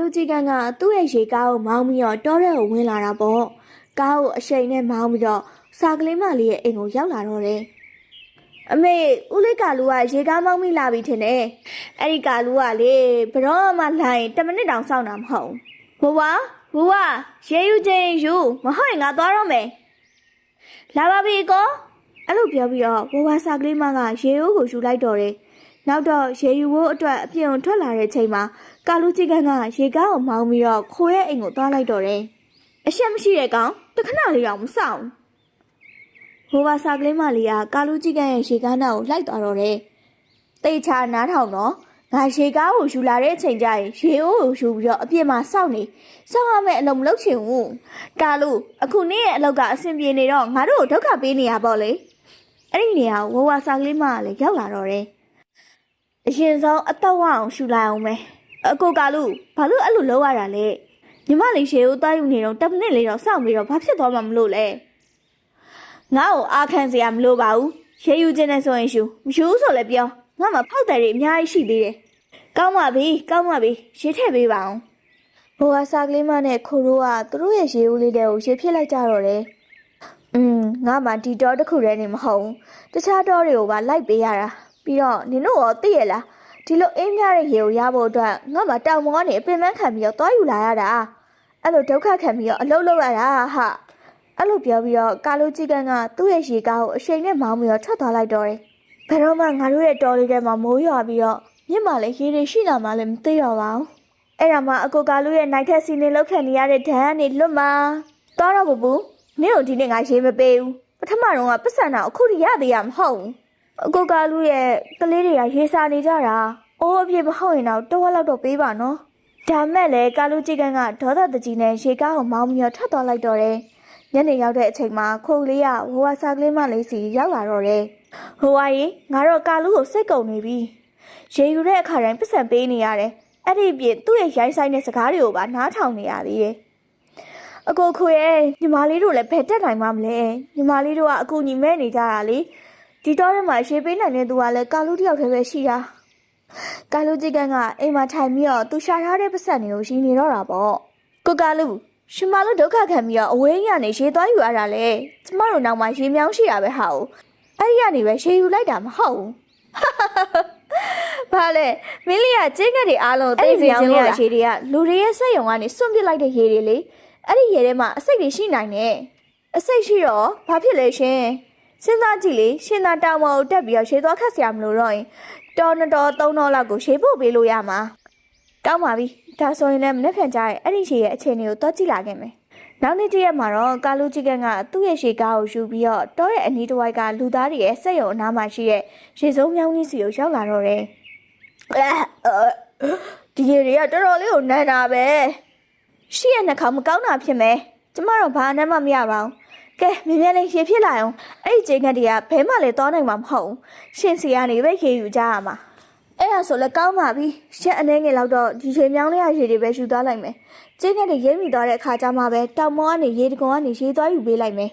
လူကြီးကန်းကသူ့ရဲ့ရေကားကိုမောင်းပြီးတော့တောထဲကိုဝင်လာတာပေါ့ကားကိုအရှိန်နဲ့မောင်းပြီးတော့စာကလေးမလေးရဲ့အိမ်ကိုရောက်လာတော့တယ်အမေဦးလေးကလူကရေကားမောင်းမိလာပြီထင်တယ်အဲ့ဒီကလူကလေဘယ်တော့မှလာရင်10မိနစ်တောင်စောင့်တာမဟုတ်ဘူးဘဝဘဝရေယူချင်းယူမဟုတ်ရင်ငါသွားတော့မယ်လာပါပြီကောအဲ့လိုပြောပြီးတော့ဘဝစာကလေးမကရေအိုးကိုယူလိုက်တော့တယ်နောက်တော့ရေယူဖို့အတွက်အပြင်ကိုထွက်လာတဲ့ချိန်မှာကာလူကြီးကန်းကရေကားကိုမောင်းပြီးတော့ခိုးရဲ့အိမ်ကိုသွားလိုက်တော့တယ်အရှက်မရှိတဲ့ကောင်တခဏလေးတော့မစောင့်ဘူးဘိုးဘစာကလေးမလေးကကာလူကြီးကန်းရဲ့ရေကားနာကိုလိုက်သွားတော့တယ်။တိတ်ချနားထောင်တော့ငါရေကားကိုယူလာတဲ့အချိန်ကျရင်ရေအိုးကိုယူပြီးတော့အပြစ်မှာစောင့်နေစောင့်ရမယ့်အလုံးမလုပ်ချင်ဘူး။ကာလူအခုနေ့ရဲ့အလုပ်ကအဆင်ပြေနေတော့ငါတို့ကိုဒုက္ခပေးနေရပေါ့လေ။အဲ့ဒီနေရာကိုဘိုးဘစာကလေးမကလည်းရောက်လာတော့တယ်။အရင်ဆုံးအတော့ဝအောင်ရှူလိုက်အောင်မယ်။ အကိုကာလူဘာလို့အဲ့လိုလုပ်ရတာလဲ။ညီမလေးရေအိုးတားယူနေတော့10မိနစ်လေးတော့စောင့်ပြီးတော့ဘာဖြစ်သွားမှမလို့လဲ။ငါ့ကိုအားခံစရာမလိုပါဘူးရေယူခြင်းနဲ့ဆိုရင်ရှူမရှူဆိုလည်းပြောငါမှဖောက်တယ်တွေအများကြီးရှိသေးတယ်ကောင်းပါပြီကောင်းပါပြီရေထည့်ပေးပါအောင်ဘိုးကစားကလေးမနဲ့ခိုရိုးကသူတို့ရဲ့ရေဦးလေးတွေကိုရေဖြစ်လိုက်ကြတော့တယ်อืมငါမှဒီတော့တစ်ခုတည်းနေမဟုတ်ဘူးတခြားတော့တွေကိုပါလိုက်ပေးရတာပြီးတော့နင်တို့ရောသိရလား ဒီလိုအင်းများတဲ့ရေကိုရဖို့အတွက်ငါမှတောင်ပေါ်ကနေအပင်ပန်းခံပြီးတော့တွားယူလာရတာအဲ့လိုဒုက္ခခံပြီးတော့အလုပ်လုပ်ရတာဟာအဲ့လိုပြောပြီးတော့ကာလိုကြီးကန်ကသူ့ရဲ့ရေကားကိုအရှိန်နဲ့မောင်းပြီးတော့ထွက်သွားလိုက်တော့တယ်။ဘယ်တော့မှငါတို့ရဲ့တော်လေးထဲမှာမိုးရွာပြီးတော့မြင့်မာလည်းရေတွေရှိလာမှလည်းမသိတော့ပါဘူး။အဲ့ဒါမှအကိုကာလိုရဲ့နိုင်ထက်စီနေလောက်ခံနေရတဲ့ဒဏ်ကနေလွတ်မှာ။သွားတော့ဘူးဘူး။နင့်တို့ဒီနေ့ငါရေမပေးဘူး။ပထမတော့ကပတ်စံတာအခုထိရသေးရမဟုတ်ဘူး။ အကိုကာလိုရဲ့ကလေးတွေကရေစာနေကြတာ။အိုးအပြည့်မဟုတ်ရင်တော့တော့ဝက်လောက်တော့ပေးပါနော်။ဒါမဲ့လေကာလိုကြီးကန်ကဒေါသတကြီးနဲ့ရေကားကိုမောင်းပြီးတော့ထွက်သွားလိုက်တော့တယ်။ညနေရောက်တဲ့အချိန်မှာခိုးလေးကဝဝစာကလေးမလေးစီရောက်လာတော့တယ်။ဟိုဝါကြီးငါတော့ကာလူကိုစိတ်ကုန်နေပြီ။ရေယူတဲ့အခါတိုင်းပတ်စံပေးနေရတယ်။အဲ့ဒီအပြင်သူ့ရဲ့ရိုင်းဆိုင်တဲ့စကားတွေကိုပါနားထောင်နေရသေးတယ်။အကိုခွေရဲ့ညီမလေးတို့လည်းဘယ်တက်နိုင်မှမလဲ။ညီမလေးတို့ကအကူညီမဲ့နေကြတာလေ။ ဒီတော့ထဲမှာရေပေးနိုင်တဲ့သူကလည်းကာလူတစ်ယောက်တည်းပဲရှိတာ။ကာလူကြီးကန်ကအိမ်မှာထိုင်ပြီးတော့သူရှာထားတဲ့ပတ်စံတွေကိုရင်းနေတော့တာပေါ့။ကိုကာလူရှင်မလို့ဒုက္ခခံပြီးတော့အဝေးရနေရေသွားယူရတာလေကျမတို့နောက်မှာရေမြောင်းရှိတာပဲဟာ哦အဲ့ဒီကနေပဲရေယူလိုက်တာမဟုတ်ဘူးဘာလဲမင်းလေးကကျင်းကက်တွေအားလုံးသိစေခြင်းလို့ရေတွေကလူတွေရဲ့စက်ရုံကနေစွန့်ပစ်လိုက်တဲ့ရေတွေလေအဲ့ဒီရေထဲမှာအစိတ်တွေရှိနိုင်တယ်အစိတ်ရှိတော့ဘာဖြစ်လဲရှင် စဉ်းစားကြည့်လေရှင်သာတောင်ပေါ်ကိုတက်ပြီးတော့ရေသွားခတ်စရာမလိုတော့ရင်တော်နှစ်တော်သုံးတော်လောက်ကိုရေပို့ပေးလို့ရမှာကောင်းပါပြီဒါဆိုရင်လည်းမနေ့ဖြန်ကြရဲ့အဲ့ဒီရှေရဲ့အခြေအနေကိုတော့ကြည့်လာခဲ့မယ်နောက်နေ့တည့်ရက်မှာတော့ကာလူကြီးကန်ကသူ့ရဲ့ရှေကားကိုယူပြီးတော့တောရဲ့အနီးတစ်ဝိုက်ကလူသားတွေရဲ့စက်ရုံအနားမှာရှိတဲ့ရေစုံမြောင်းကြီးစီကိုရောက်လာတော့တယ်ဒီရေတွေကတော်တော်လေးကိုနန်းတာပဲရှေ့ရဲ့နှာခေါင်းမကောင်းတာဖြစ်မယ်ကျမတို့ဘာနဲ့မှမရပါဘူး ကဲမြင်မြန်လေးရေဖြစ်လာအောင်အဲ့ဒီချိန်ကတည်းကဘဲမှလည်းတောနိုင်မှာမဟုတ်ဘူးရှင်စီကနေပဲရေယူကြရမှာအဲ့ဒါဆိုလည်းကောင်းပါပြီရှက်အနေငယ်လောက်တော့ဒီရေမြောင်းလေးရရေတွေပဲယူသွားလိုက်မယ်ကျင်းကနေရိမ့်မိသွားတဲ့အခါကျမှပဲတောင်မောကနေရေတကုံကနေရေသွားယူပေးလိုက်မယ်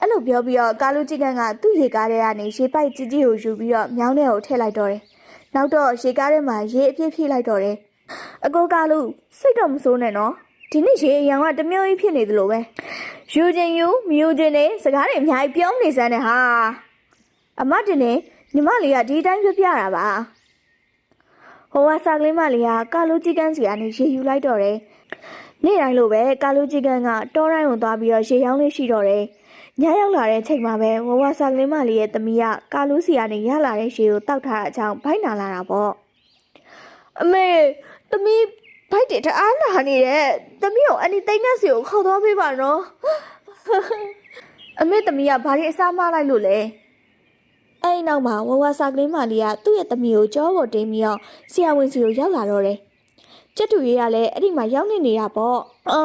အဲ့လိုပြောပြီးတော့ကာလူကြီးကန်ကသူ့ရေကားထဲကနေရေပိုက်ကြီးကြီးကိုယူပြီးတော့မြောင်းထဲကိုထည့်လိုက်တော့တယ်နောက်တော့ရေကားထဲမှာရေအပြည့်ဖြည့်လိုက်တော့တယ်အကိုကာလူစိတ်တော့မစိုးနဲ့နော်ဒီနေ့ရေအရန်ကတမျိုးကြီးဖြစ်နေသလိုပဲ ယူခြင်းယူမယူခြင်းနေစကားတွေအများကြီးပြောနေစမ်းတယ်ဟာအမတင်နေညီမလေးကဒီတိုင်းပြပြတာပါဟိုဝါစာကလေးမလေးကကာလူကြီးကန်းစီကနေရေယူလိုက်တော့တယ်။နေ့တိုင်းလိုပဲကာလူကြီးကန်းကတောတိုင်းကိုသွားပြီးတော့ရေရောင်းလေးရှိတော့တယ်။ညရောက်လာတဲ့ချိန်မှာပဲဝဝစာကလေးမလေးရဲ့သမီးကကာလူစီကနေရလာတဲ့ရေကိုတောက်ထားတဲ့အကြောင်းဘိုက်နာလာတာပေါ့။အမေသမီးဘိုက်တွေတအားနာနေတဲ့သမီးကိုအန်ဒီသိန်းနဲ့စီကိုခေါ်သွားပေးပါနော်။ အမေသမီးကဘာလို့အစားမလိုက်လို့လဲ။အဲ့ဒီနောက်မှာဝဝစာကလေးမလေးကသူ့ရဲ့သမီးကိုကြောပေါ်တင်းပြီးတော့ဆရာဝန်စီကိုရောက်လာတော့တယ်။ကျက်တူရေးကလည်းအဲ့ဒီမှာရောက်နေနေတာပေါ့။အာ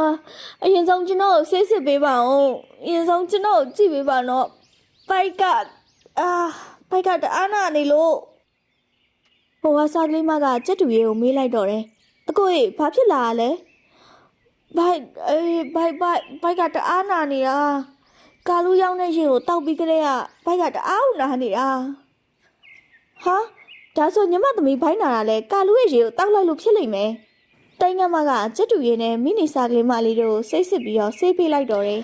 အရင်ဆုံးကျွန်တော်ကိုဆေးစစ်ပေးပါဦး။အရင်ဆုံးကျွန်တော်ကိုကြည့်ပေးပါနော်။ဘိုက်ကအာဘိုက်ကတအားနာနေလို့ဝဝစာကလေးမကကျက်တူရေးကိုမေးလိုက်တော့တယ်။အကိုကြီးဘာဖြစ်လာလဲ။ ဘိုက်အေးဘိုက်ဘိုက်ဘိုက်ကတအားနာနေတာ။ကာလူရောက်တဲ့ရေကိုတောက်ပြီးကလေးကဘိုက်ကတအားဦးနာနေတာဟာဒါဆိုညီမသမီးဘိုင်းနာတာလဲကာလူရဲ့ရေကိုတောက်လိုက်လို့ဖြစ်လိမ့်မယ်တိုင်ငံမကကြက်တူရည်နဲ့မိနီစာကလေးမလေးတို့စိတ်စစ်ပြီးတော့ဆေးပေးလိုက်တော့တယ်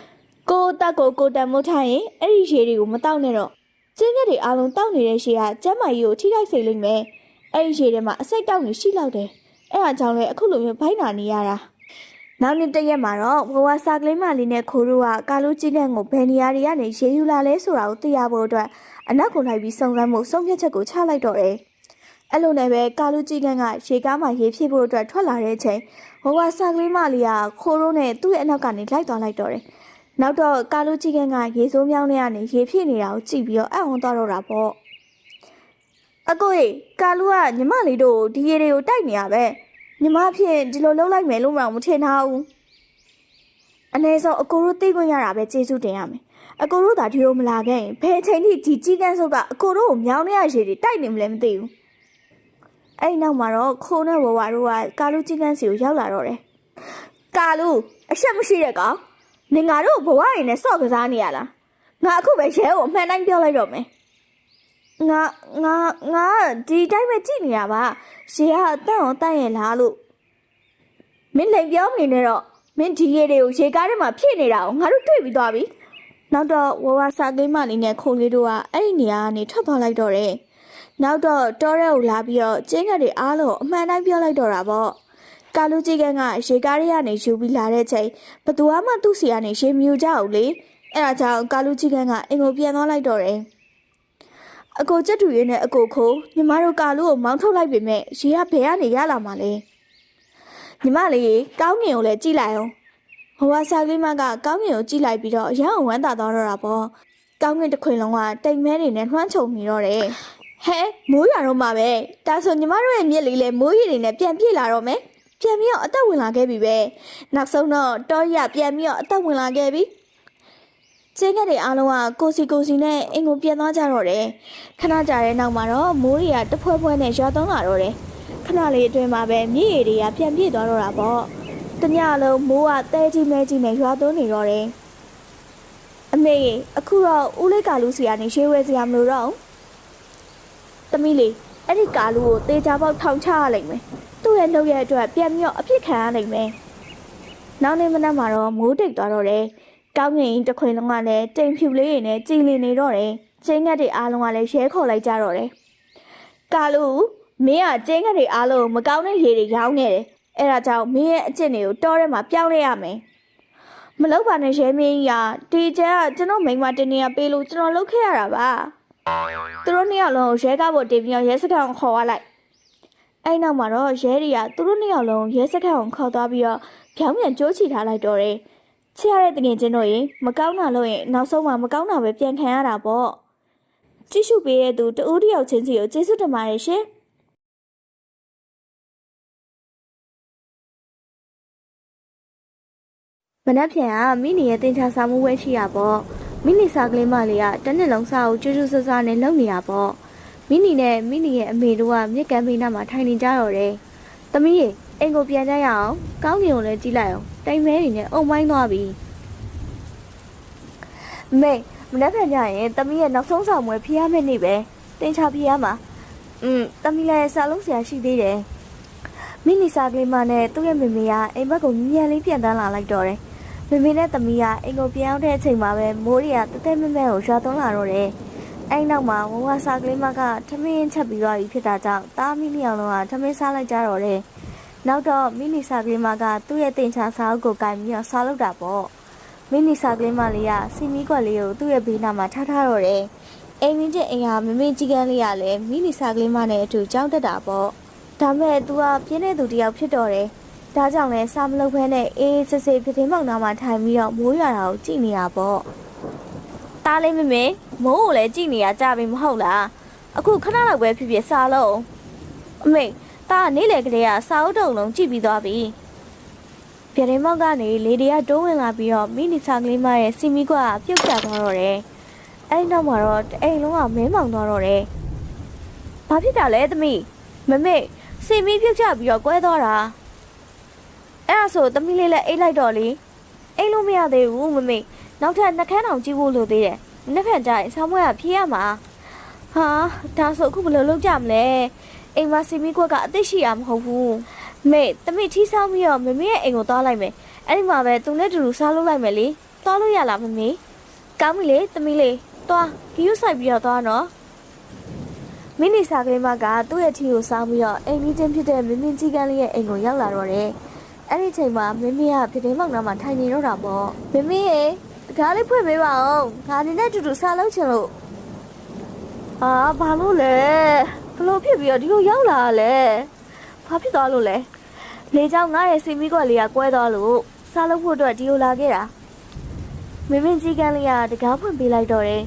ကိုတက်ကိုကိုတန်မိုးထားရင်အဲ့ဒီရေတွေကိုမတောက်နဲ့တော့ကျင်းကက်တွေအားလုံးတောက်နေတဲ့ရှေကကျမ်းမာကြီးကိုထိခိုက်စေလိမ့်မယ်အဲ့ဒီရေထဲမှာအစိတ်တောက်နေရှိလောက်တယ်အဲ့ဒါကြောင့်လေအခုလိုမျိုးဘိုင်းနာနေရတာ နောက်နေ့တစ်ရက်မှာတော့ဝဝစာကလေးမလေးနဲ့ခိုးတို့ကကာလူကြီးကန်ကိုဘယ်နေရာတွေကနေရေယူလာလဲဆိုတာကိုသိရဖို့အတွက်အနောက်ကိုလိုက်ပြီးစုံစမ်းမှုဆုံးဖြတ်ချက်ကိုချလိုက်တော့တယ်အဲ့လိုနဲ့ပဲကာလူကြီးကန်ကရေကားမှာရေဖြည့်ဖို့အတွက်ထွက်လာတဲ့အချိန်ဝဝစာကလေးမလေးကခိုးတို့နဲ့သူ့ရဲ့အနောက်ကနေလိုက်သွားလိုက်တော့တယ်နောက်တော့ကာလူကြီးကန်ကရေစိုးမြောင်းထဲကနေရေဖြည့်နေတာကိုကြည့်ပြီးတော့အံ့ဩသွားတော့တာပေါ့အကိုကြီးကာလူကညီမလေးတို့ဒီရေတွေကိုတိုက်နေရပဲ ညီမဖြစ်ဒီလိုလုပ်လိုက်မယ်လို့မှမထင်ထားဘူးအ ਨੇ ဆုံးအကိုတို့သိခွင့်ရတာပဲကျေးဇူးတင်ရမယ်အကိုတို့သာဒီလိုမလာခဲ့ရင်ဘယ်အချိန်ထိဒီကြီးကန်းစုပ်ကအကိုတို့ကိုမြောင်းနေရရေတွေတိုက်နေမလဲမသိဘူးအဲ့ဒီနောက်မှာတော့ခိုးနဲ့ဝဝတို့ကကာလူကြီးကန်းစီကိုရောက်လာတော့တယ်ကာလူအရှက်မရှိတဲ့ကောင်နေငါတို့ဘဝရင်းနဲ့စော့ကစားနေရလားငါအခုပဲရဲကိုအမှန်တိုင်းပြောလိုက်တော့မယ် ငါငါငါဒီတိုင်းပဲကြည့်နေရပါရေကအတန့်အောင်တန့်ရဲ့လားလို့မင်းလိန်ပြောမနေနဲ့တော့မင်းဒီရေတွေကိုရေကားထဲမှာဖြည့်နေတာကိုငါတို့တွေ့ပြီးသွားပြီနောက်တော့ဝဝစာကိမ့်မလေးနဲ့ခုံလေးတို့ကအဲ့ဒီနေရာကနေထွက်သွားလိုက်တော့တယ်နောက်တော့တောရဲကိုလာပြီးတော့ကျင်းကက်တွေအားလုံးအမှန်တိုင်းပြောလိုက်တော့တာပေါ့ကာလူကြီးကန်းကရေကားတွေကနေယူပြီးလာတဲ့ချိန်ဘသူမှသူ့စီကနေရေမြူကြအောင်လေအဲ့ဒါကြောင့်ကာလူကြီးကန်းကအင်ကိုပြန်သွားလိုက်တော့တယ် အကိုချက်တူရင်းနဲ့အကိုခိုးညီမတို့ကာလူကိုမောင်းထုတ်လိုက်ပေမဲ့ရေကဘယ်ကနေရလာမှာလဲညီမလေးကောင်းငင်ကိုလည်းကြည့်လိုက်အောင်ဟိုဝါစာကလေးမကကောင်းငင်ကိုကြည့်လိုက်ပြီးတော့ရအောင်ဝမ်းသာသွားတော့တာပေါ့ကောင်းငင်တစ်ခွင်လုံးကတိမ်မဲတွေနဲ့နှွှမ်းချုံမိတော့တယ်ဟဲမိုးရွာတော့မှာပဲဒါဆိုညီမတို့ရဲ့မြစ်လေးလည်းမိုးရီတွေနဲ့ပြန်ပြေးလာတော့မယ်ပြန်ပြီးတော့အသက်ဝင်လာခဲ့ပြီပဲနောက်ဆုံးတော့တောရပြန်ပြီးတော့အသက်ဝင်လာခဲ့ပြီ ကျင်းကက်တွေအားလုံးကကိုစီကိုစီနဲ့အင်ကိုပြန်သွားကြတော့တယ်ခဏကြာတဲ့နောက်မှာတော့မိုးတွေကတဖွဲဖွဲနဲ့ရွာသွန်းလာတော့တယ်ခဏလေးအတွင်းမှာပဲမြည်ရည်တွေကပြန်ပြေးသွားတော့တာပေါ့တညလုံးမိုးကတဲကြီးမဲကြီးနဲ့ရွာသွန်းနေတော့တယ်အမေအခုတော့ဦးလေးကာလူစီကနေရွှေဝဲစရာမလိုတော့ဘူးသမီးလေးအဲ့ဒီကာလူကိုတေချာပေါက်ထောင်ချရလိမ့်မယ်သူ့ရဲ့လုပ်ရတဲ့အတွက်ပြန်ပြီးတော့အပြစ်ခံရလိမ့်မယ်နောက်နေ့မနက်မှာတော့မိုးတိတ်သွားတော့တယ် ကောင်းငင်တစ်ခွင်လုံးကလည်းတိမ်ဖြူလေးတွေနဲ့ကြည်လင်နေတော့တယ်။ကျင်းငတ်တွေအားလုံးကလည်းရဲခေါ်လိုက်ကြတော့တယ်။ကာလူမင်းကကျင်းငတ်တွေအားလုံးမကောင်းတဲ့ရေတွေရောင်းနေတယ်။အဲ့ဒါကြောင့်မင်းရဲ့အကျင့်တွေကိုတောထဲမှာပြောင်းလဲရမယ်။မလောက်ပါနဲ့ရဲမင်းကြီးကဒီကျန်ကကျွန်တော်မိန်းမတင်နေရပေးလို့ကျွန်တော်လုပ်ခဲ့ရတာပါ။သူတို့နှစ်ယောက်လုံးကိုရဲကားပေါ်တင်ပြီးတော့ရဲစခန်းကိုခေါ်သွားလိုက်။အဲ့နောက်မှာတော့ရဲတွေကသူတို့နှစ်ယောက်လုံးရဲစခန်းကိုခေါ်သွားပြီးတော့ပြောင်းပြန်ကြိုးချီထားလိုက်တော့တယ်။ ချစ်ရတဲ့တငယ်ချင်းတို့ရေမကောင်းတာလို့ရင်နောက်ဆုံးမှမကောင်းတာပဲပြန်ခံရတာပေါ့ကြည့်ရှုပေးတဲ့သူတဦးတစ်ယောက်ချင်းစီကိုကျေးဇူးတင်ပါတယ်ရှင်မနက်ဖြန်ကမိနီရဲ့တင်ချာစာမှုဝဲရှိရပေါ့မိနီစာကလေးမလေးကတစ်နှစ်လုံးစာကိုကျွတ်ကျွတ်ဆဆနဲ့လုပ်နေရပေါ့မိနီနဲ့မိနီရဲ့အမေတို့ကမြစ်ကမ်းဘေးနားမှာထိုင်နေကြတော့တယ်သမီးရေအိမ်ကိုပြန်ကြရအောင်ကောင်းကင်ကိုလည်းကြည့်လိုက်အောင် တိုင်မဲနေနဲ့အုံမိုင်းသွားပြီမေမနေ့ကညရင်တမီးရဲ့နောက်ဆုံးဆောင်မွေဖျားမဲ့နေ့ပဲတင်ချဖျားမှာอืมတမီးလည်းစာလုံးဆရာရှိသေးတယ်မိနီစာကလေးမနဲ့သူ့ရဲ့မေမေကအိမ်ဘက်ကိုညံလေးပြန်တန်းလာလိုက်တော့တယ်မေမေနဲ့တမီးကအိမ်ကိုပြန်ရောက်တဲ့အချိန်မှာပဲမိုးရီကတသက်မဲမဲကိုရွာသွန်းလာတော့တယ်အဲ့နောက်မှာဝဝစာကလေးမကထမင်းချက်ပြီးသွားပြီဖြစ်တာကြောင့်တားမီလျောင်လုံးကထမင်းစားလိုက်ကြတော့တယ် နောက်တော့မိနီစာကလေးမကသူ့ရဲ့တင်ချစာအုပ်ကိုကင်ပြီးတော့စားလုပ်တာပေါ့မင်းနီစာကလေးမလေးကစီမီကွက်လေးကိုသူ့ရဲ့ဘေးနားမှာထားထားတော့တယ်။အိမ်မင်းချင်းအိမ်ဟာမမင်းကြီးကန်းလေးကလည်းမင်းနီစာကလေးမနဲ့အတူကြောင်းတက်တာပေါ့။ဒါမဲ့ तू ကပြင်းတဲ့သူတစ်ယောက်ဖြစ်တော့တယ်။ဒါကြောင့်လဲစာမလုပ်ဘဲနဲ့အေးစစ်စစ်ပြတင်းပေါက်နားမှာထိုင်ပြီးတော့မိုးရွာတာကိုကြည့်နေတာပေါ့။တားလေးမမေမိုးကိုလည်းကြည့်နေရကြပြီမဟုတ်လား။အခုခဏလောက်ပဲဖြစ်ဖြစ်စာလို့အမေ တားနေ့လေကလေးကစာအုပ်တုံလုံးကြည့်ပြီးသွားပြီ။ပြတင်းမောက်ကနေလေဒီကတိုးဝင်လာပြီးတော့မိနီစာကလေးမရဲ့စီမီကွာပြုတ်ကျသွားတော့တယ်။အဲဒီနောက်မှာတော့တအိမ်လုံးကမဲမောင်သွားတော့တယ်။ဘာဖြစ်တာလဲသမီးမမေစီမီပြုတ်ကျပြီးတော့ကွဲသွားတာ။အဲ့ဒါဆိုသမီးလေးလည်းအိတ်လိုက်တော့လေ။အိတ်လို့မရသေးဘူးမမေနောက်ထပ်နှက်ခမ်းအောင်ကြည့်ဖို့လိုသေးတယ်။နှစ်ဖက်ကြရင်ဆောင်းမွေးကဖြေးရမှာ။ဟာဒါဆိုအခုဘယ်လိုလုပ်ကြမလဲ။ အိမ်မှာစီမီကွက်ကအသိရှိရမဟုတ်ဘူး။မေတမိထီးဆောင်ပြီးတော့မမေရဲ့အိမ်ကိုသွားလိုက်မယ်အဲ့ဒီမှာပဲသူနဲ့တူတူစားလုပ်လိုက်မယ်လေသွားလို့ရလားမမေကောင်းပြီလေတမိလေးသွားဂီယူဆိုင်ပြီးတော့သွားနော်မိနီစာကလေးမကသူ့ရဲ့ထီကိုစားပြီးတော့အိမ်ကြီးချင်းဖြစ်တဲ့မင်းမင်းကြီးကန်းလေးရဲ့အိမ်ကိုရောက်လာတော့တယ်အဲ့ဒီချိန်မှာမင်းမင်းကဖြစ်တဲ့မောင်နှမထိုင်နေတော့တာပေါ့မင်းမင်းရေတကားလေးဖွင့်ပေးပါအောင်ငါနေနဲ့တူတူစားလုပ်ချင်လို့အာဘာလို့လဲ ဘလို့ဖြစ်ပြီးတော့ဒီလိုရောက်လာတာလဲဘာဖြစ်သွားလို့လဲလေကြောင့်ငါရဲ့စီမီကွက်လေးကကွဲသွားလို့စားလုပ်ဖို့အတွက်ဒီလိုလာခဲ့တာမင်းမင်းကြီးကန်းလေးကတကားဖွင့်ပေးလိုက်တော့တယ်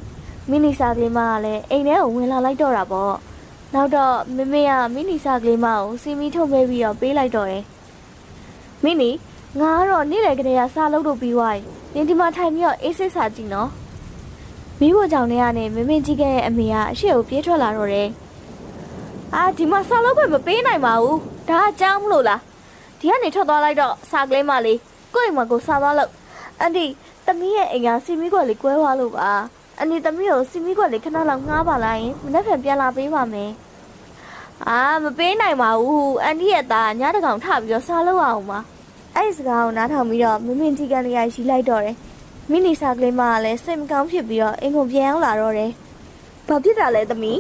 မိနီစာကလေးမကလည်းအိမ်ထဲကိုဝင်လာလိုက်တော့တာပေါ့နောက်တော့မင်းမင်းကမိနီစာကလေးမကိုစီမီထုတ်ပေးပြီးတော့ပေးလိုက်တော့တယ်မိနီငါကတော့နေ့လည်ကလေးကစားလုပ်လို့ပြီးသွားပြီနင်ဒီမှာထိုင်ပြီးတော့အေးစစ်စာကြည့်နော်မိဖို့ကြောင့်လည်းကနေမင်းမင်းကြီးကန်းရဲ့အမေကအရှိကိုပြေးထွက်လာတော့တယ် အာဒီမှာစားလုပ်ခွင့်မပေးနိုင်ပါဘူးဒါကကြောင်းမလို့လားဒီကနေထွက်သွားလိုက်တော့စာကလေးမလေးကိုယ့်အိမ်မှာကိုစားသွားလို့အန်တီသမီးရဲ့အိမ်ကစီမီကွက်လေးကွဲသွားလို့ပါအန်တီသမီးကိုစီမီကွက်လေးခဏလောက်ငှားပါလိုက်ရင်မနေ့ကပြန်လာပေးပါမယ်အာမပေးနိုင်ပါဘူးအန်တီရဲ့သားညတကောင်ထပြီးတော့စားလို့အောင်ပါအဲ့ဒီစကားကိုနားထောင်ပြီးတော့မင်းမင်းကြီးကလေးရရှိလိုက်တော့တယ်မိနီစာကလေးမကလည်းစိတ်မကောင်းဖြစ်ပြီးတော့အိမ်ကိုပြန်ရောက်လာတော့တယ်ဘာဖြစ်တာလဲသမီး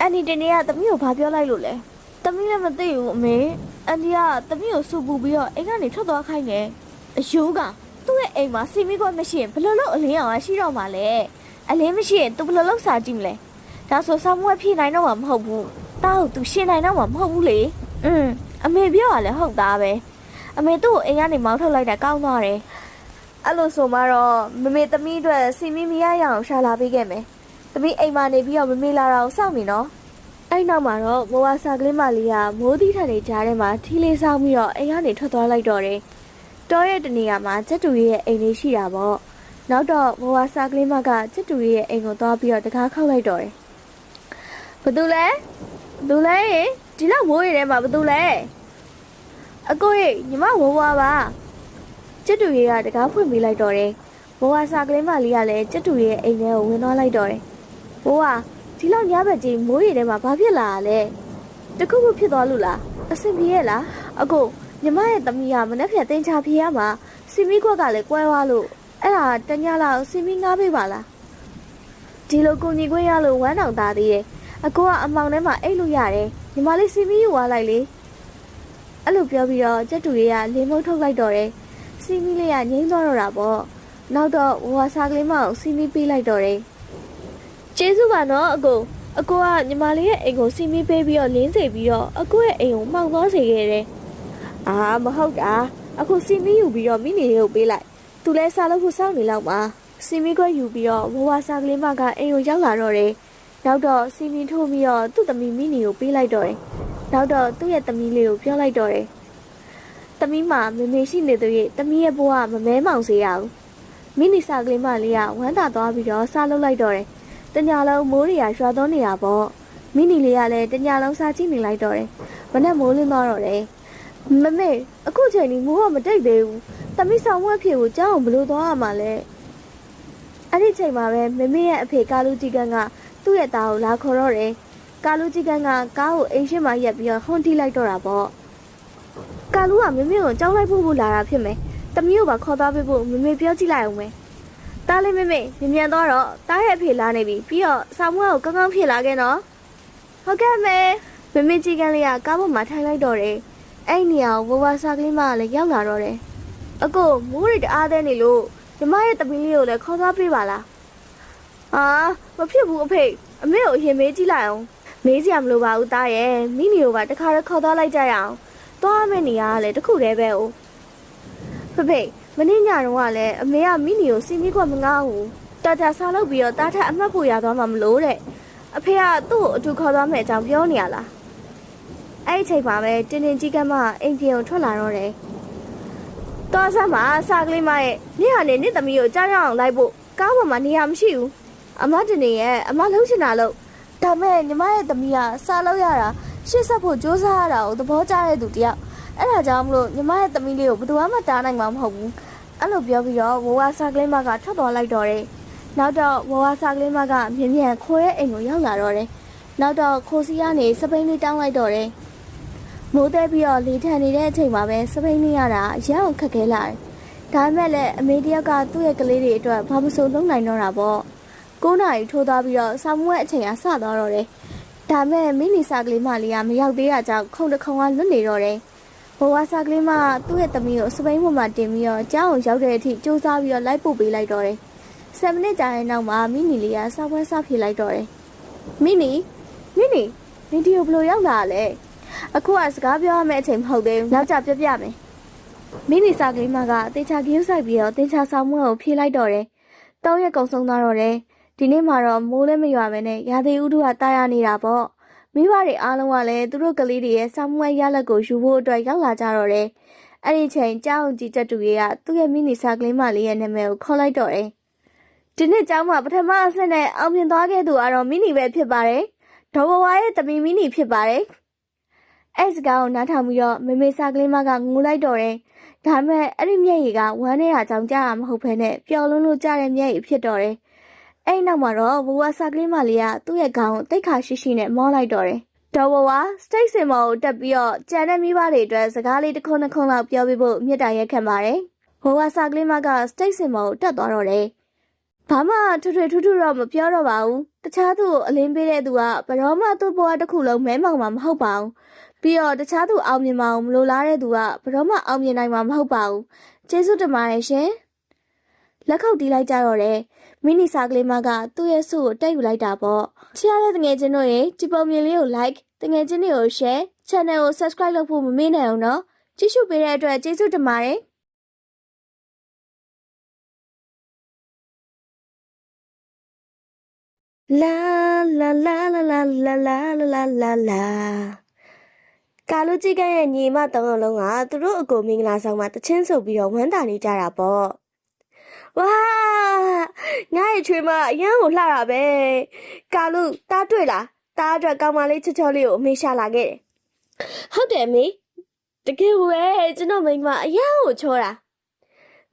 အန်တီတနေ့ကသမီးကိုဘာပြောလိုက်လို့လဲ။တမီးလည်းမသိဘူးအမေ။အန်ဒီကတမီးကိုစူပူပြီးတော့အိမ်ကနေထွက်သွားခိုင်းတယ်။အယိုးကသူ့ရဲ့အိမ်မှာစီမီကွက်မရှိရင်ဘယ်လိုလုပ်အလင်းအောင်ရှိတော့မှာလဲ။အလင်းမရှိရင်သူဘယ်လိုလုပ်စာကြည့်မလဲ။ဒါဆိုဆာမွေးဖြေနိုင်တော့မှာမဟုတ်ဘူး။တားကိုသူရှင်းနိုင်တော့မှာမဟုတ်ဘူးလေ။อืมအမေပြောရလဲဟုတ်သားပဲ။အမေသူ့ကိုအိမ်ကနေမောင်းထုတ်လိုက်တာကောင်းသွားတယ်။အဲ့လိုဆိုမှတော့မမေသမီးအတွက်စီမီမီရရအောင်ရှာလာပေးခဲ့မယ်။ သမီးအိမ်မှာနေပြီးတော့မမေလာတာကိုစောင့်နေနော်။အဲ့နောက်မှာတော့ဘဝစာကလေးမလေးကမိုးသီးထန်နေကြားထဲမှာထီလေးဆောင်ပြီးတော့အိမ်ကနေထွက်သွားလိုက်တော့တယ်။တောရဲ့တနေရာမှာချက်တူရဲ့အိမ်လေးရှိတာပေါ့။နောက်တော့ဘဝစာကလေးမကချက်တူရဲ့အိမ်ကိုသွားပြီးတော့တကားခောက်လိုက်တော့တယ်။ဘသူလဲ။ဘသူလဲရေဒီလောက်မိုးရထဲမှာဘသူလဲ။အကိုရေညီမဝဝပါ။ချက်တူရဲ့ကတကားဖွင့်ပေးလိုက်တော့တယ်။ဘဝစာကလေးမလေးကလည်းချက်တူရဲ့အိမ်ထဲကိုဝင်သွားလိုက်တော့တယ်။ ဘဝဒီလောက်ညဘက်ကြီးမိုးရေထဲမှာဘာဖြစ်လာတာလဲတခုခုဖြစ်သွားလို့လားအဆင်ပြေရဲ့လားအကိုညီမရဲ့သမီးကမနှက်ဖြတ်တင်ချဖြေရမှာစီမီခွက်ကလည်းကွဲသွားလို့အဲ့ဒါတညလောက်စီမီငားပေးပါလားဒီလိုကိုညီခွင့်ရလို့ဝမ်းတောင်သားသေးတယ်အကိုကအမောင်ထဲမှာအိတ်လို့ရတယ်ညီမလေးစီမီယူသွားလိုက်လေအဲ့လိုပြောပြီးတော့ကျက်တူလေးကလင်းမုတ်ထုတ်လိုက်တော့တယ်စီမီလေးကငိမ့်သွားတော့တာပေါ့နောက်တော့ဝဝစာကလေးမအောင်စီမီပေးလိုက်တော့တယ် ကျေးဇူးပါနော်အကိုအကိုကညီမလေးရဲ့အိမ်ကိုစီမီပေးပြီးတော့လင်းစေပြီးတော့အကိုရဲ့အိမ်ကိုမှောင်သွားစေခဲ့တယ်။အာမဟုတ်တာအခုစီမီယူပြီးတော့မိနေလေးကိုပေးလိုက်။သူလဲစားလို့ဖို့စောင့်နေလောက်ပါ။စီမီခွက်ယူပြီးတော့ဘဝစားကလေးမကအိမ်ကိုရောက်လာတော့တယ်။နောက်တော့စီမီထိုးပြီးတော့သူ့သမီးမိနေကိုပေးလိုက်တော့တယ်။နောက်တော့သူ့ရဲ့သမီးလေးကိုပြောလိုက်တော့တယ်။သမီးမမမေရှိနေသူရဲ့သမီးရဲ့ဘဝမမဲမောင်စေရဘူး။မိနီစားကလေးမလေးကဝမ်းသာသွားပြီးတော့စားလုပ်လိုက်တော့တယ်။ တညာလုံးမိုးရီရရွာသွန်းနေတာပေါ့မိနီလေးကလည်းတညာလုံးစားကြည့်နေလိုက်တော့တယ်မနဲ့မိုးလင်းသွားတော့တယ်မမေအခုချိန်นี้မိုးကမတိတ်သေးဘူးတမိဆောင်ဝက်ဖြစ်ကိုကြောက်အောင်ဘလို့သွားရမှာလဲအဲ့ဒီချိန်မှာပဲမမေရဲ့အဖေကာလူကြီးကန်းကသူ့ရဲ့သားကိုလာခေါ်တော့တယ်ကာလူကြီးကန်းကကားကိုအိမ်ရှိမှရက်ပြီးတော့ဟွန်းတီးလိုက်တော့တာပေါ့ကာလူကမမေကိုကြောက်လိုက်ဖို့ဖို့လာတာဖြစ်မယ်တမီးကိုပါခေါ်သွားပေးဖို့မမေပြောကြည့်လိုက်အောင်မယ် တားလေးမေမေမြင်မြန်တော့တော့တားရဲ့အဖေလာနေပြီပြီးတော့ဆောင်းမွေးကိုကောင်းကောင်းဖြစ်လာခဲ့နော်ဟုတ်ကဲ့မေမေမေကြီးကန်းလေးကကားပေါ်မှာထိုင်လိုက်တော့တယ်အဲ့ဒီနေရာကိုဝဝစားကလေးမကလည်းရောက်လာတော့တယ်အကိုမိုးရီတအားသေးနေလို့ညီမရဲ့တပင်းလေးကိုလည်းခေါ်သွားပေးပါလားဟာမဖြစ်ဘူးအဖေအမေကိုအရင်မေးကြည့်လိုက်အောင်မေးစရာမလိုပါဘူးတားရဲ့မိနီကိုပါတခါတည်းခေါ်သွားလိုက်ကြရအောင်သွားမယ့်နေရာကလည်းတစ်ခုတည်းပဲ哦ဖေဖေ မနေ့ညတော့ကလည်းအမေကမိနီကိုစီမီကွက်မငားဘူးတာတာစားလုပ်ပြီးတော့တားထက်အမှတ်ဖို့ရသွားမှာမလို့တဲ့အဖေကသူ့ကိုအတူခေါ်သွားမယ်အကြောင်းပြောနေရလားအဲ့ဒီအချိန်မှာပဲတင်းတင်းကြီးကမ်းမအိမ်ပြင်ကိုထွက်လာတော့တယ်တော်စမ်းမှာစာကလေးမရဲ့နေ့ဟာနေနေ့သမီးကိုကြားရအောင်လိုက်ဖို့ကားပေါ်မှာနေရာမရှိဘူးအမတင်နေရဲ့အမလှုပ်ချင်တာလို့ဒါမဲ့ညီမရဲ့သမီးကစားလို့ရတာရှေ့ဆက်ဖို့ကြိုးစားရတာကိုသဘောကျတဲ့သူတယောက် အဲ့ဒါကြောင့်မလို့ညီမရဲ့သမီးလေးကိုဘယ်သူမှတားနိုင်မှာမဟုတ်ဘူးအဲ့လိုပြောပြီးတော့ဝဝစာကလေးမကထွက်သွားလိုက်တော့တယ်။နောက်တော့ဝဝစာကလေးမကမြင်မြန်ခိုးရဲ့အိမ်ကိုရောက်လာတော့တယ်။နောက်တော့ခိုးစီကနေစပိန်လေးတောင်းလိုက်တော့တယ်။မိုးသေးပြီးတော့လေထန်နေတဲ့အချိန်မှာပဲစပိန်နေရတာရအောင်ခက်ခဲလာတယ်ဒါပေမဲ့လည်းအမေတယောက်ကသူ့ရဲ့ကလေးတွေအတွက်ဘာမဆိုလုပ်နိုင်တော့တာပေါ့9နာရီထိုးသွားပြီးတော့စာမွေးအချိန်ကစသွားတော့တယ်ဒါမဲ့မိနီစာကလေးမလေးကမရောက်သေးတာကြောင့်ခုံတစ်ခုံကလွတ်နေတော့တယ်ဘ ဝစာကလေးမသူ့ရဲ့သမီးကိုစပိန်ဘုံမှာတင်ပြီးတော့ကြောင်းအောင်ရောက်တဲ့အထိစူးစမ်းပြီးတော့လိုက်ပို့ပေးလိုက်တော့တယ်7မိနစ်ကြာတဲ့နောက်မှာမိနီလေးကစာပွဲစဖြေလိုက်တော့တယ်မိနီမိနီဗီဒီယိုဘယ်လိုရောက်လာလဲအခုကစကားပြောရမယ့်အချိန်မဟုတ်သေးဘူးနောက်ကြပြပြမယ်မိနီစာကလေးမကတေချာကင်းဆိုင်ပြီးတော့တင်ချာဆောင်မွေးကိုဖြေးလိုက်တော့တယ်တောင်းရက်ကုံဆုံးသွားတော့တယ်ဒီနေ့မှတော့မိုးလည်းမရွာပဲနဲ့ရာသီဥတုကတာယာနေတာပေါ့ မိဘတွေအားလုံးကလည်းသူတို့ကလေးတွေရဲ့ဆောင်မွေးရလက်ကိုယူဖို့အတွက်ရောက်လာကြတော့တယ်အဲ့ဒီချိန်ကြောင်းကြီးတက်တူရဲ့ကသူ့ရဲ့မိနီစာကလေးမလေးရဲ့နာမည်ကိုခေါ်လိုက်တော့တယ်ဒီနေ့ကျောင်းမှာပထမအဆင့်နဲ့အောင်မြင်သွားခဲ့သူကတော့မိနီပဲဖြစ်ပါတယ်ဒေါ်ဘဝရဲ့တမီမိနီဖြစ်ပါတယ်အဲ့စကားကိုနားထောင်ပြီးတော့မေမေစာကလေးမကငိုလိုက်တော့တယ်။ဒါပေမဲ့အဲ့ဒီမျက်ရည်ကဝမ်းနေတာကြောင့်ကြားတာမဟုတ်ဘဲနဲ့ပျော်လွန်းလို့ကြားတဲ့မျက်ရည်ဖြစ်တော့တယ်။ အဲ့နောက်မှာတော့ဘဝစာကလေးမလေးကသူ့ရဲ့ခေါင်းကိုတိတ်ခါရှိရှိနဲ့မောလိုက်တော့တယ်။တော်ဘဝစတိတ်စင်မော်ကိုတက်ပြီးတော့ကြံတဲ့မိဘတွေအတွက်စကားလေးတစ်ခုနှစ်ခုလောက်ပြောပြဖို့မြစ်တာရက်ခံပါတယ်။ဘဝစာကလေးမကစတိတ်စင်မော်ကိုတက်သွားတော့တယ်။ဘာမှထွထွထူးထူးတော့မပြောတော့ပါဘူး။တခြားသူကိုအလင်းပေးတဲ့သူကဘယ်တော့မှသူ့ဘဝတစ်ခုလုံးမဲမောင်မှာမဟုတ်ပါဘူး။ပြီးတော့တခြားသူအောင်မြင်မအောင်မလိုလားတဲ့သူကဘယ်တော့မှအောင်မြင်နိုင်မှာမဟုတ်ပါဘူးကျေးဇူးတင်ပါတယ်ရှင် လက်ခုပ်တီးလိုက်ကြတော့တယ်မိနီစာကလေးမကသူ့ရဲ့ဆုကိုတက်ယူလိုက်တာပေါ့ချစ်ရတဲ့တငယ်ချင်းတို့ရေဒီပုံမြင်လေးကို like တငယ်ချင်းတွေကို share channel ကို subscribe လုပ်ဖို့မမေ့နိုင်အောင်နော်ကြည့်ရှုပေးတဲ့အတွက်ကျေးဇူးတင်ပါတယ်လာလာလာလာလာလာလာလာလာလာကာလူကြီးကရဲ့ညီမတောင်းအောင်လုံးကသူတို့အကိုမင်္ဂလာဆောင်မှာတချင်းဆုပ်ပြီးတော့ဝမ်းတာနေကြတာပေါ့ ဝါငါ့ရဲ့ချွေးမအရန်ကိုလှတာပဲကာလူတားတွေ့လားတားအတွက်ကောင်းမလေးချောချောလေးကိုအမေရှာလာခဲ့တယ်ဟုတ်တယ်အမေတကယ်ပဲကျွန်တော်မိန်းမအရန်ကိုချောတာ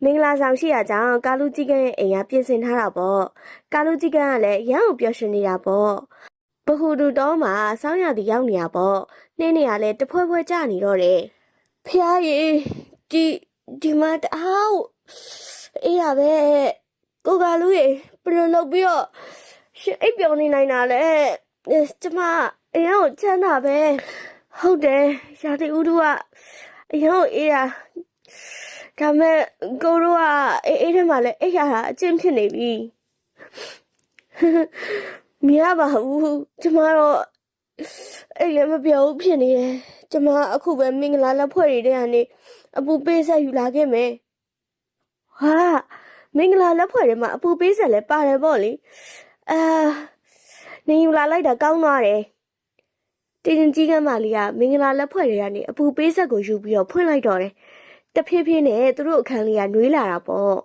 မင်္ဂလာဆောင်ရှိရကြောင်းကာလူကြီးကရဲ့အိမ်ကပြင်ဆင်ထားတာပေါ့ကာလူကြီးကကလည်းရန်ကိုပျော်ရွှင်နေတာပေါ့ဘဟုတူတော့မှာစောင်းရသည်ရောက်နေတာပေါ့နှင်းနေရလဲတဖွဲဖွဲကြနေတော့တယ်ဖះရေဒီဒီမှာတအားကို အေးရပဲကိုကလူရေဘယ်လိုလုပ်ပြီးတော့ရှင်အိပ်ပျော်နေနိုင်တာလဲအဲကျမအရင်ကိုချမ်းသာပဲဟုတ်တယ်ရာသီဥတုကအရင်ကိုအေးတာဒါမဲ့ကိုတို့ကအေးအေးထဲမှာလဲအိပ်ရတာအကျင့်ဖြစ်နေပြီမရပါဘူးကျမတော့အဲ့လည်းမပြောဘူးဖြစ်နေတယ်ကျမအခုပဲမင်္ဂလာလက်ဖွဲ့တွေတဲ့ကနေအပူပေးဆက်ယူလာခဲ့မယ် ဟာမင်္ဂလာလက်ဖွဲ့တွေမှာအပူပေးဆက်လည်းပါတယ်ပေါ့လေအာနေယူလာလိုက်တာကောင်းသွားတယ်တင်းတင်းကြီးကမ်းမလေးကမင်္ဂလာလက်ဖွဲ့တွေကနေအပူပေးဆက်ကိုယူပြီးတော့ဖွင့်လိုက်တော့တယ်တဖြည်းဖြည်းနဲ့သူတို့အခန်းလေးကနှွေးလာတာပေါ့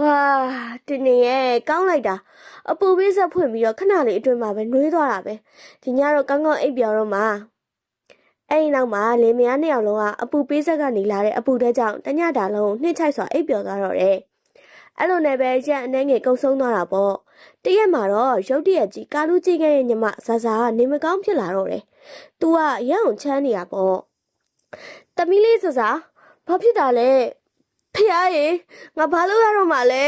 ဝါတင်းနေရဲ့ကောင်းလိုက်တာအပူပေးဆက်ဖွင့်ပြီးတော့ခဏလေးအတွင်းမှာပဲနှွေးသွားတာပဲဒီညတော့ကောင်းကောင်းအိပ်ပျော်တော့မှာ အဲ့ဒီနောက်မှာလင်မယားနှစ်ယောက်လုံးကအပူပေးဆက်ကနေလာတဲ့အပူတဲ့ကြောင့်တညတာလုံးနှိမ့်ချိုက်စွာအိပ်ပျော်သွားတော့တယ်အဲ့လိုနဲ့ပဲရက်အနေငယ်ကုံဆုံးသွားတာပေါ့တရက်မှာတော့ရုတ်တရက်ကြီးကာလူကြီးကရဲ့ညီမဇာဇာကနေမကောင်းဖြစ်လာတော့တယ်သူကရအောင်ချမ်းနေတာပေါ့တမီးလေးဇာဇာဘာဖြစ်တာလဲဖះရေငါဘာလို့ရတော့မှလဲ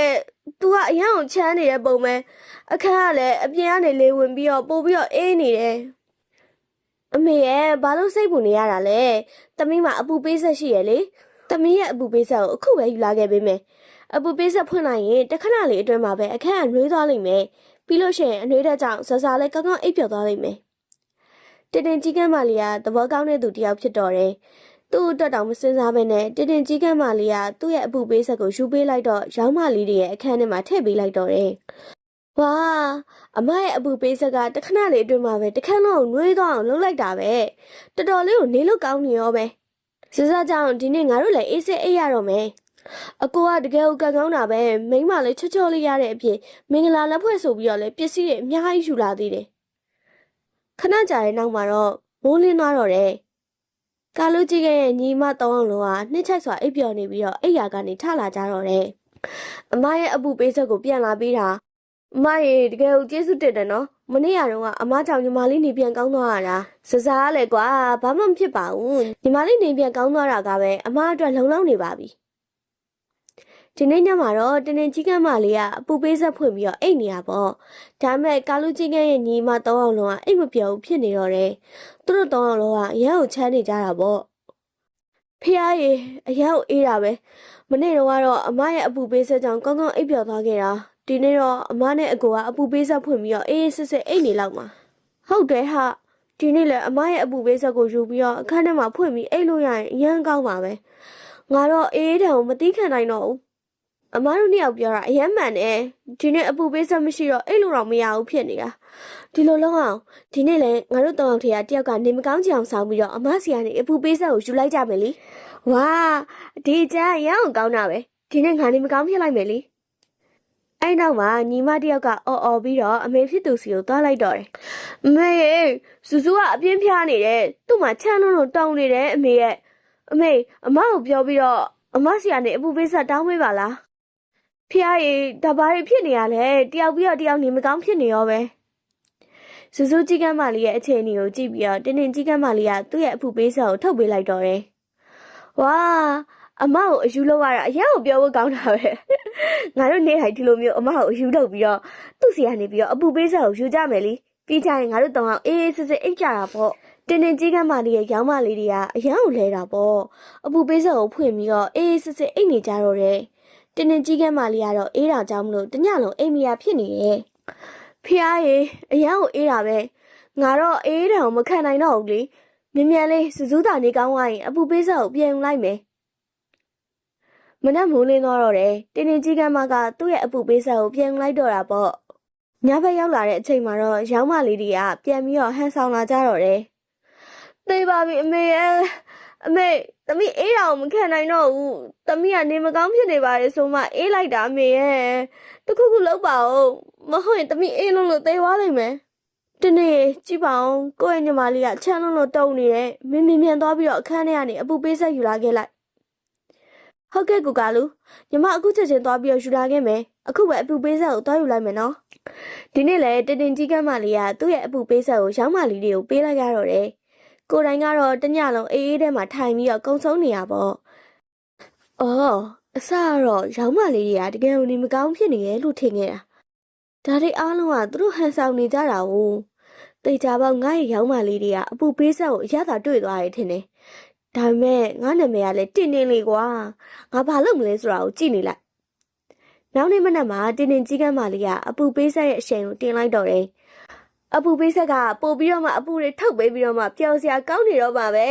तू ကအရန်ကိုချမ်းနေတဲ့ပုံပဲအခန်းကလည်းအပြင်ကနေလေဝင်ပြီးတော့ပို့ပြီးတော့အေးနေတယ် အမေရဲ့ဘာလို့စိတ်ပူနေရတာလဲတမီးမှာအပူပေးဆက်ရှိရလေတမီးရဲ့အပူပေးဆက်ကိုအခုပဲယူလာခဲ့ပေးမယ်အပူပေးဆက်ဖွင့်လိုက်ရင်တခဏလေးအတွင်းမှာပဲအခန်းကနှွေးသွားလိမ့်မယ်ပြီးလို့ရှိရင်အနှွေးတဲ့ကြောင့်ဇာဇာလည်းကောင်းကောင်းအိပ်ပျော်သွားလိမ့်မယ်တင်တင်ကြီးကမ်းမလေးကသဘောကောင်းတဲ့သူတစ်ယောက်ဖြစ်တော်တယ်သူ့အတွက်တောင်မစင်စားဘဲနဲ့တင်တင်ကြီးကမ်းမလေးကသူ့ရဲ့အပူပေးဆက်ကိုယူပေးလိုက်တော့ရောင်းမလေးတွေရဲ့အခန်းထဲမှာထည့်ပေးလိုက်တော့တယ်။ ဝါအမရဲ့အပူပေးဆက်ကတခဏလေးအတွင်းမှာပဲတခန်းလုံးကိုနှွေးသွားအောင်လုပ်လိုက်တာပဲ။တော်တော်လေးကိုနေလို့ကောင်းနေရောပဲ။စစကြောင့်ဒီနေ့ငါတို့လည်းအေးစစ်အေးရတော့မယ်။အကိုကတကယ်ကိုကံကောင်းတာပဲမိန်းမလည်းချောချောလေးရတဲ့အပြင်မင်္ဂလာလက်ဖွဲ့ဆိုပြီးတော့လည်းပစ္စည်းတွေအများကြီးယူလာသေးတယ်။ခဏကြာတဲ့နောက်မှာတော့မိုးလင်းသွားတော့တယ်။ကာလူကြီးကရဲ့ညီမတောင်းအောင်လို့ကနှစ်ချက်စွာအိပ်ပျော်နေပြီးတော့အိပ်ယာကနေထလာကြတော့တယ်။အမရဲ့အပူပေးချက်ကိုပြန်လာပေးတာ အမရေတကယ်ကိုကျေးဇူးတင်တယ်နော်မနေ့ကတော့ကအမားကြောင့်ညီမလေးနေပြန်ကောင်းသွားရတာစစားလေကွာဘာမှမဖြစ်ပါဘူးညီမလေးနေပြန်ကောင်းသွားတာကပဲအမားအတွက်လုံလောက်နေပါပြီဒီနေ့ညမှာတော့တင်းတင်းကြီးကန်းမလေးကအပူပေးဆက်ဖွင့်ပြီးတော့အိတ်နေရပေါ့ဒါပေမဲ့ကာလူကြီးကန်းရဲ့ညီမ၃အောင်လုံးကအိတ်မပြောဘူးဖြစ်နေတော့တယ်သူတို့၃အောင်လုံးကအရန်ကိုချမ်းနေကြတာပေါ့ဖះရေအရန်ကိုအေးတာပဲမနေ့တော့ကတော့အမရဲ့အပူပေးဆက်ကြောင့်ကောင်းကောင်းအိပ်ပျော်သွားခဲ့တာ ဒီနေ့တော့အမနဲ့အကိုကအပူပေးဆက်ဖွင့်ပြီးတော့အေးအေးဆေးဆေးအိတ်နေလောက်မှာဟုတ်တယ်ဟာဒီနေ့လည်းအမရဲ့အပူပေးဆက်ကိုယူပြီးတော့အခန်းထဲမှာဖွင့်ပြီးအိတ်လို့ရရင်အရန်ကောင်းပါပဲငါတော့အေးအေးတံကိုမသိခံနိုင်တော့ဘူးအမတို့နှစ်ယောက်ပြောတာအရန်မှန်တယ်ဒီနေ့အပူပေးဆက်မရှိတော့အိတ်လို့တော့မရဘူးဖြစ်နေတာဒီလိုလုံးအောင်ဒီနေ့လည်းငါတို့တောင်အောင်ထေကတယောက်ကနေမကောင်းကြအောင်ဆောင်ပြီးတော့အမစီကနေအပူပေးဆက်ကိုယူလိုက်ကြမယ်လीဝါဒီကြမ်းရအောင်ကောင်းတာပဲဒီနေ့ငါနေမကောင်းဖြစ်လိုက်မယ်လी အဲ့နောက်မှာညီမတယောက်ကအော်အော်ပြီးတော့အမေဖြစ်သူစီကိုသွားလိုက်တော့တယ်အမေရေစူစူကအပြင်းဖျားနေတယ်သူ့မှာချမ်းလုံးလုံးတောင်းနေတယ်အမေရဲ့အမေအမကိုပြောပြီးတော့အမစီကနေအပူပေးဆက်တောင်းပေးပါလားဖျားရေဒါဘာတွေဖြစ်နေရလဲတယောက်ပြီးတော့တယောက်နေမကောင်းဖြစ်နေရောပဲစူစူကြီးကမ်းမလေးရဲ့အခြေအနေကိုကြည့်ပြီးတော့တင်းတင်းကြီးကမ်းမလေးကသူ့ရဲ့အပူပေးဆက်ကိုထုတ်ပေးလိုက်တော့တယ်ဝါ အမကိုအယူလောက်ရတာအရင်ကပြောဖို့ကောင်းတာပဲငါတို့နေထိုင်ဒီလိုမျိုးအမကိုအယူလောက်ပြီးတော့သူ့စီကနေပြီးတော့အပူပေးဆက်ကိုယူကြမယ်လीပြီးကြရင်ငါတို့တောင်အောင်အေးအေးစစ်စစ်အိတ်ကြတာပေါ့တင်းတင်းကြီးကမ်းမလေးရဲ့ရောင်းမလေးတွေကအရန်ကိုလဲတာပေါ့အပူပေးဆက်ကိုဖွင့်ပြီးတော့အေးအေးစစ်စစ်အိတ်နေကြတော့တယ်တင်းတင်းကြီးကမ်းမလေးကတော့အေးတာကြောင့်မလို့တညလုံးအိမ်မရဖြစ်နေတယ်ဖះရေအရန်ကိုအေးတာပဲငါတော့အေးတယ်ကိုမခံနိုင်တော့ဘူးလေမြန်မြန်လေးစူးစူးတာနေကောင်းသွားရင်အပူပေးဆက်ကိုပြန်ယူလိုက်မယ် မနက်မိုးလင်းသွားတော့တယ်တင်းတင်းကြီးကမ်းမကသူ့ရဲ့အပူပေးဆက်ကိုပြန်ယူလိုက်တော့တာပေါ့ညဘက်ရောက်လာတဲ့အချိန်မှာတော့ရောင်းမလေးတွေကပြန်ပြီးတော့ဟန်ဆောင်လာကြတော့တယ်သိပါပြီအမေရဲ့အမေသမီးအေးတာကိုမခံနိုင်တော့ဘူးသမီးကနေမကောင်းဖြစ်နေပါလေဆိုမှအေးလိုက်တာအမေရဲ့တခုခုလောက်ပါဦးမဟုတ်ရင်သမီးအေးလုံးလို့သေသွားလိမ့်မယ်တနေ့ကြည့်ပါအောင်ကိုယ့်ရဲ့ညီမလေးကချမ်းလုံးလို့တုံနေတယ်မင်းမြင်မြန်သွားပြီးတော့အခန်းထဲကနေအပူပေးဆက်ယူလာခဲ့လိုက် ဟုတ်ကဲ့ကူကာလူညီမအခုချက်ချင်းသွားပြီးတော့ယူလာခဲ့မယ်အခုပဲအပူပေးဆက်ကိုသွားယူလိုက်မယ်နော်ဒီနေ့လေတင်တင်ကြီးကမ်းမလေးကသူ့ရဲ့အပူပေးဆက်ကိုရောင်းမလေးတွေကိုပေးလိုက်ရတော့တယ်ကိုယ်တိုင်ကတော့တညလုံးအေးအေးထဲမှာထိုင်ပြီးတော့ကုံဆုံးနေရပေါ့အော်အစကတော့ရောင်းမလေးတွေကတကယ်ကိုနေမကောင်းဖြစ်နေရဲ့လို့ထင်ခဲ့တာဒါတွေအားလုံးကသူတို့ဟန်ဆောင်နေကြတာ ਉ တေချာပေါက်ငါ့ရဲ့ရောင်းမလေးတွေကအပူပေးဆက်ကိုအရသာတွေ့သွားတယ်ထင်တယ်။ ဒါပေမဲ့ငါနာမည်ကလည်းတင်းတင်းလေးကွာ။ငါဘာလုပ်မလဲဆိုတာကိုကြည့်နေလိုက်။နောက်နေ့မနက်မှာတင်းတင်းကြီးကန်းမလေးကအပူပေးဆက်ရဲ့အရှိန်ကိုတင်လိုက်တော့တယ်။အပူပေးဆက်ကပို့ပြီးတော့မှအပူတွေထုတ်ပေးပြီးတော့မှပျော်စရာကောင်းနေတော့ပါပဲ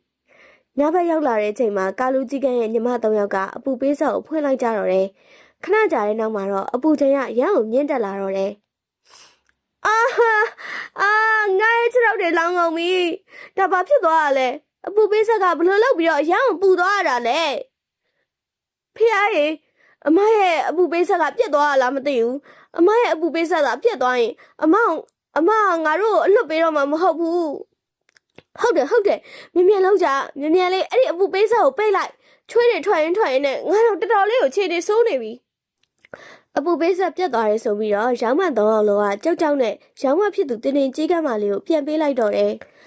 ။ညဘက်ရောက်လာတဲ့အချိန်မှာကာလူကြီးကန်းရဲ့ညီမ၃ယောက်ကအပူပေးဆက်ကိုဖွင့်လိုက်ကြတော့တယ်။ခဏကြာတဲ့နောက်မှာတော့အပူချိန်ကရမ်းကိုမြင့်တက်လာတော့တယ်။အာဟာအာငါရဲ့ခြေထောက်တွေလောင်းကုန်ပြီဒါဘာဖြစ်သွားတာလဲ အပူပေးဆက်ကဘလို့လောက်ပြီးတော့အရန်ကိုပူသွားရတာလဲဖေးရေအမရဲ့အပူပေးဆက်ကပြက်သွားတာလားမသိဘူးအမရဲ့အပူပေးဆက်ကပြက်သွားရင်အမအောင်အမကငါတို့ကိုအလွတ်ပေးတော့မှမဟုတ်ဘူးဟုတ်တယ်ဟုတ်တယ်မြင်မြန်လောက်ကြမြင်မြန်လေးအဲ့ဒီအပူပေးဆက်ကိုပိတ်လိုက်ချွေးတွေထွက်ရင်ထွက်ရင်နဲ့ငါတို့တော်တော်လေးကိုခြေတွေစိုးနေပြီအပူပေးဆက်ပြတ်သွားတယ်ဆိုပြီးတော့ရောင်းမန်တော့အောင်လောကကြောက်ကြောက်နဲ့ရောင်းမဖြစ်သူတင်းတင်းကြီးကမ်းမလေးကိုပြန်ပေးလိုက်တော့တယ်။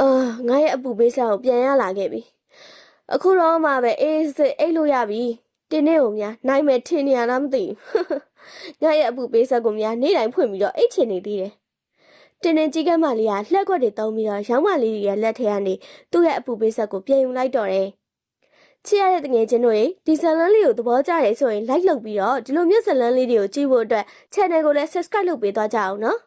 အာငါရဲ့အပူပေးဆက်ကိုပြန်ရလာခဲ့ပြီ။အခုတော့မှပဲအေးစစ်အိတ်လို့ရပြီ။တင်းတင်းကိုများနိုင်မယ်ထင်နေရလားမသိဘူး။ငါရဲ့အပူပေးဆက်ကိုများနေ့တိုင်းဖွင့်ပြီးတော့အိတ်ချင်နေသေးတယ်။တင်းတင်းကြီးကမ်းမလေးကလှက်ခွက်တွေတုံးပြီးတော့ရောင်းမလေးရဲ့လက်ထဲကနေသူ့ရဲ့အပူပေးဆက်ကိုပြန်ယူလိုက်တော့တယ်။ချစ်ရတဲ့တငယ်ချင်းတို့ရေဒီဇလန်လေးကိုသဘောကျတယ်ဆိုရင် like လုပ်ပြီးတော့ဒီလိုမျိုးဇလန်လေးတွေကိုကြည့်ဖို့အတွက် channel ကိုလည်း subscribe လုပ်ပေးသွားကြအောင်နော်